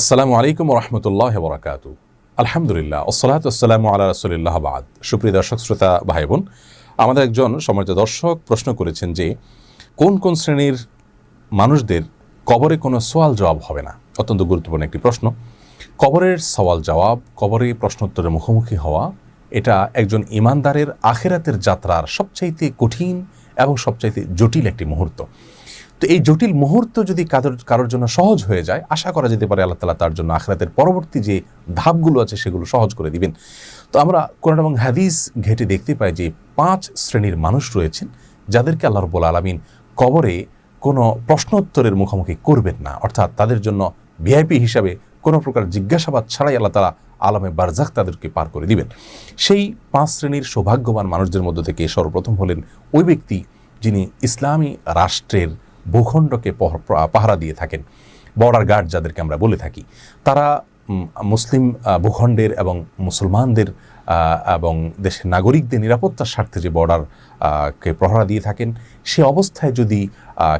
আসসালামু আলাইকুম রহমতুল্লাহ বরাকাত আলহামদুলিল্লাহ ওসলাত আসসালাম আল্লাহ রসুলিল্লাহ বাদ। সুপ্রিয় দর্শক, শ্রোতা ভাই বোন আমাদের একজন সমাজ দর্শক প্রশ্ন করেছেন যে, কোন কোন শ্রেণির মানুষদের কবরে কোনো সোয়াল জবাব হবে না? অত্যন্ত গুরুত্বপূর্ণ একটি প্রশ্ন। কবরের সওয়াল জবাব, কবরে প্রশ্নোত্তরের মুখোমুখি হওয়া, এটা একজন ইমানদারের আখেরাতের যাত্রার সবচাইতে কঠিন এবং সবচাইতে জটিল একটি মুহূর্ত। তো এই জটিল মুহূর্ত যদি কারোর কারোর জন্য সহজ হয়ে যায়, আশা করা যেতে পারে আল্লাহ তালা তার জন্য আখরাতের পরবর্তী যে ধাপগুলো আছে সেগুলো সহজ করে দিবেন। তো আমরা কোরআন এবং হাদিস ঘেটে দেখতে পাই যে পাঁচ শ্রেণির মানুষ রয়েছেন, যাদেরকে আল্লাহ রব্বুল আলমিন কবরে কোনো প্রশ্নোত্তরের মুখোমুখি করবেন না। অর্থাৎ তাদের জন্য ভিআইপি হিসাবে কোনো প্রকার জিজ্ঞাসাবাদ ছাড়াই আল্লাহ তালা আলমে বারজাক তাদেরকে পার করে দিবেন। সেই পাঁচ শ্রেণির সৌভাগ্যবান মানুষদের মধ্য থেকে সর্বপ্রথম হলেন ওই ব্যক্তি যিনি ইসলামী রাষ্ট্রের ভূখণ্ডকে পাহারা দিয়ে থাকেন। বর্ডার গার্ড যাদেরকে আমরা বলে থাকি, তারা মুসলিম ভূখণ্ডের এবং মুসলমানদের এবং দেশের নাগরিকদের নিরাপত্তার স্বার্থে যে বর্ডার কে প্রহরা দিয়ে থাকেন, সে অবস্থায় যদি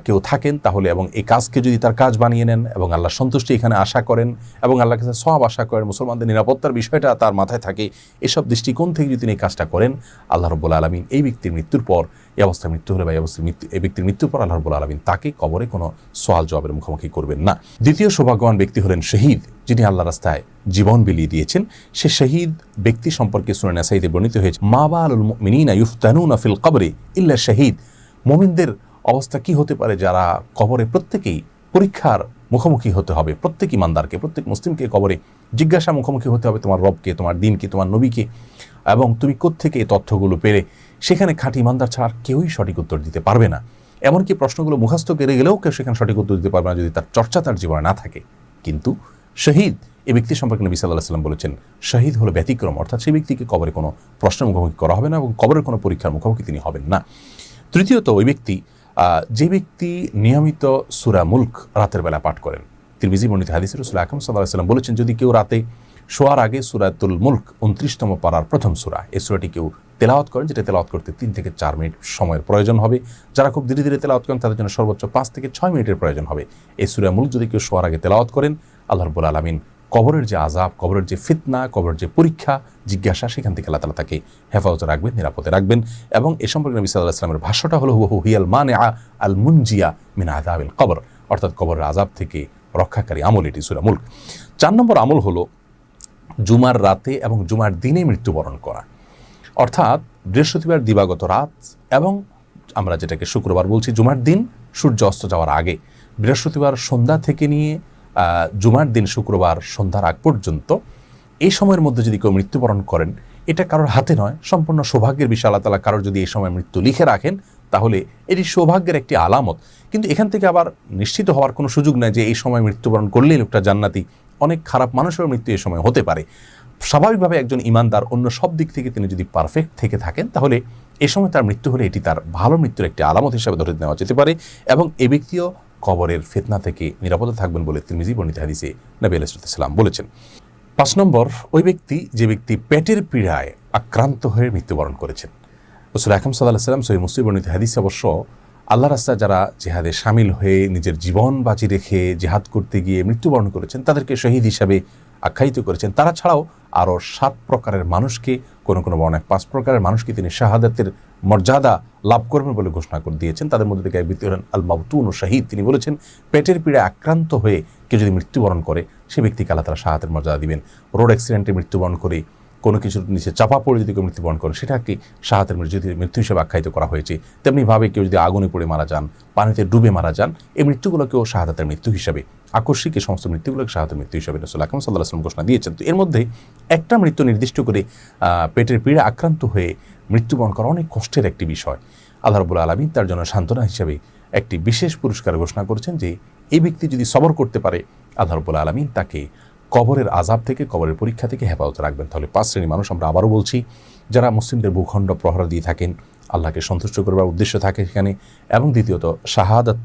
কেউ থাকেন তাহলে এবং এই কাজকে যদি তার কাজ বানিয়ে নেন এবং আল্লাহ সন্তুষ্টি এখানে আশা করেন এবং আল্লাহ কাছে সব আশা করেন, মুসলমানদের নিরাপত্তার বিষয়টা তার মাথায় থাকে, এসব দৃষ্টিকোণ থেকে যদি তিনি এই কাজটা করেন, আল্লাহ রব্বুল আলমিন এই ব্যক্তির মৃত্যুর পর, এই অবস্থায় মৃত্যু হলে বা এই অবস্থায় মৃত্যু, এই ব্যক্তির মৃত্যুর পর আল্লাহ রব্বুল আলমিন তাকে কবরে কোনো সোয়াল জবাবের মুখোমুখি করবেন না। দ্বিতীয় সৌভাগ্যবান ব্যক্তি হলেন শহীদ, যিনি আল্লাহ রাস্তায় জীবন বিলিয়ে দিয়েছেন। সে শহীদ ব্যক্তি সম্পর্কে শুনে নাসাইতে বর্ণিত হয়েছে, মা বা আলুল মিনিনা ইউফতানুনা কবরে ইল্লা শহীদ। মোমিনদের অবস্থা কি হতে পারে? যারা কবরে প্রত্যেকেই পরীক্ষার মুখোমুখি হতে হবে, প্রত্যেক ইমানদারকে, প্রত্যেক মুসলিমকে কবরে জিজ্ঞাসা মুখোমুখি হতে হবে, তোমার রবকে, তোমার দিনকে, তোমার নবীকে? এবং তুমি কোত্থেকে এই তথ্যগুলো পেলে? সেখানে খাঁটি ইমানদার ছাড়া কেউই সঠিক উত্তর দিতে পারবে না। এমনকি প্রশ্নগুলো মুখস্থ কেড়ে গেলেও কেউ সেখানে সঠিক উত্তর দিতে পারবে না যদি তার চর্চা তার জীবনে না থাকে। কিন্তু শহীদ এই ব্যক্তি সম্পর্কে নবী সাল্লাহ সাল্লাম বলেছেন, শহীদ হলো ব্যতিক্রম অর্থাৎ সেই ব্যক্তিকে কবরে কোনো প্রশ্নের মুখোমুখি করা হবে না এবং কবরের কোনো পরীক্ষার মুখোমুখি তিনি হবেন না। তৃতীয়ত, ওই ব্যক্তি যে ব্যক্তি নিয়মিত সুরা মুল্ক রাতের বেলা পাঠ করেন। তিরমিজি মনিত হাদিসের রসুল আকরম সাল্লাহ সাল্লাম বলেছেন, যদি কেউ রাতে শোয়ার আগে সুরাতুল মুল্ক উনত্রিশতম পাড়ার প্রথম সুরা, এই সুরাটি কেউ তেলাওয়াত করেন, যেটা তেলাওয়াত করতে তিন থেকে চার মিনিট সময়ের প্রয়োজন হবে। যারা খুব ধীরে ধীরে তেলাওয়াত করেন, তাদের জন্য সর্বোচ্চ পাঁচ থেকে ছয় মিনিটের প্রয়োজন হবে। এই সুরা মুল্ক যদি কেউ শোয়ার আগে তেলাওয়াত করেন, আল্লাহ রব্বুল আলমিন কবরের যে আজাব কবরের যে ফিতনা, কবরের যে পরীক্ষা, জিজ্ঞাসা, সেখান থেকে আল্লাহ তালা তাকে হেফাজতে রাখবেন, নিরাপদে রাখবেন এবং এ সম্পর্কে নবী সাল্লাহ আসলামের ভাষ্যটা হলো হুবহু হিয়াল মানে আল মুনজিয়া মিন আদাবিল কবর অর্থাৎ কবরের আজাব থেকে রক্ষাকারী আমল এটি, সুরা মুল্ক। চার নম্বর আমল হলো জুমার রাতে এবং জুমার দিনে মৃত্যুবরণ করা। অর্থাৎ বৃহস্পতিবার দিবাগত রাত এবং আমরা যেটাকে শুক্রবার বলছি, জুমার দিন সূর্য অস্ত যাওয়ার আগে। বৃহস্পতিবার সন্ধ্যা থেকে নিয়ে জুমার দিন শুক্রবার সন্ধ্যার আগ পর্যন্ত এই সময়ের মধ্যে যদি কেউ মৃত্যুবরণ করেন, এটা কারোর হাতে নয়, সম্পূর্ণ সৌভাগ্যের বিষয়, আল্লাহ তালা কারোর যদি এই সময় মৃত্যু লিখে রাখেন, তাহলে এটি সৌভাগ্যের একটি আলামত। কিন্তু এখান থেকে আবার নিশ্চিত হওয়ার কোনো সুযোগ নেই যে এই সময় মৃত্যুবরণ করলেই লোকটা জান্নাতি। অনেক খারাপ মানুষের মৃত্যু এই সময় হতে পারে। স্বাভাবিকভাবে একজন ইমানদার অন্য সব দিক থেকে তিনি যদি পারফেক্ট থেকে থাকেন, তাহলে এ সময় তার মৃত্যু হলে এটি তার ভালো মৃত্যুর একটি আলামত হিসাবে ধরে নেওয়া যেতে পারে এবং এ ব্যক্তিও কবরের ফেতনা থেকে নিরাপদে থাকবেন বলে তিরমিজি বর্ণিত হাদিসে নবী আলাইসালাম বলেছেন। পাঁচ নম্বর, ওই ব্যক্তি, যে ব্যক্তি পেটের পীড়ায় আক্রান্ত হয়ে মৃত্যুবরণ করেছেন। রসুল আকরম সাল্লাহ সাল্লাম সহি মুসলিম বর্ণিত হাদিস অবশ্য আল্লাহ রাস্তা যারা জেহাদে সামিল হয়ে নিজের জীবন বাজি রেখে জেহাদ করতে গিয়ে মৃত্যুবরণ করেছেন, তাদেরকে শহীদ হিসাবে আখ্যায়িত করেছেন। তারা ছাড়াও আরও সাত প্রকারের মানুষকে কোনো কোনো বর্ণায় পাঁচ প্রকারের মানুষকে তিনি শাহাদাতের মর্যাদা লাভ করবেন বলে ঘোষণা করে দিয়েছেন। তাদের মধ্যে থেকে এক ব্যক্তি হলেন আল মাবতুন ও শাহিদ। তিনি বলেছেন, পেটের পীড়ায় আক্রান্ত হয়ে কেউ যদি মৃত্যুবরণ করে, সে ব্যক্তিকে আল্লাহ তারা শাহাদের মর্যাদা দিবেন। রোড অ্যাক্সিডেন্টে মৃত্যুবরণ করে কোনো কিছুর নিচে চাপা পড়ে যদি কেউ মৃত্যুবরণ করে সেটাকে শাহাতের মৃত্যু, যদি মৃত্যু হিসেবে আখ্যায়িত করা হয়েছে তেমনিভাবে কেউ যদি আগুনে পড়ে মারা যান, পানিতে ডুবে মারা যান, এই মৃত্যুগুলোকেও শাহাদাতের মৃত্যু হিসাবে, আকস্মিক এই সমস্ত মৃত্যুগুলোকে শাহাতের মৃত্যু হিসাবে রসুল আকরম সাল্লাহ আসলাম ঘোষণা দিয়েছেন। তো এর মধ্যে একটা মৃত্যু নির্দিষ্ট করে পেটের পীড়া আক্রান্ত হয়ে মৃত্যুবরণ করা অনেক কষ্টের একটি বিষয়। আল্লাহ রবুল তার জন্য সান্ত্বনা হিসাবে একটি বিশেষ পুরস্কার ঘোষণা করেছেন যে, এই ব্যক্তি যদি সবর করতে পারে, আল্লাহ রবুল আলমিন তাকে কবরের আজাব থেকে, কবরের পরীক্ষা থেকে হেফাজতে রাখবেন। তাহলে পাঁচ শ্রেণি মানুষ আমরা আবারও বলছি, যারা মুসলিমদের ভূখণ্ড প্রহরা দিয়ে থাকেন, আল্লাহকে সন্তুষ্ট করবার উদ্দেশ্য থাকে সেখানে এবং দ্বিতীয়ত, শাহাদাত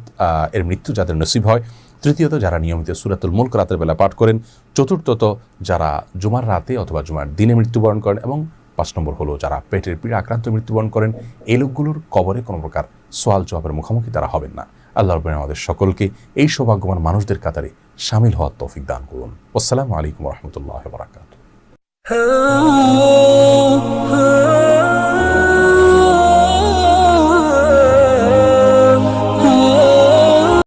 এর মৃত্যু যাদের নসিব হয়। তৃতীয়ত, যারা নিয়মিত সুরাতুল মুল্ক রাতের বেলা পাঠ করেন। চতুর্থত, যারা জুমার রাতে অথবা জুমার দিনে মৃত্যুবরণ করেন এবং পাঁচ নম্বর হলো, যারা পেটের পীড়া আক্রান্ত মৃত্যুবরণ করেন। এই লোকগুলোর কবরে কোনো প্রকার সোয়াল জবাবের মুখোমুখি তারা হবেন না। আল্লাহ রবেন আমাদের সকলকে এই সৌভাগ্যবান মানুষদের কাতারে شامل هو التوفيق دان والسلام عليكم ورحمة الله وبركاته.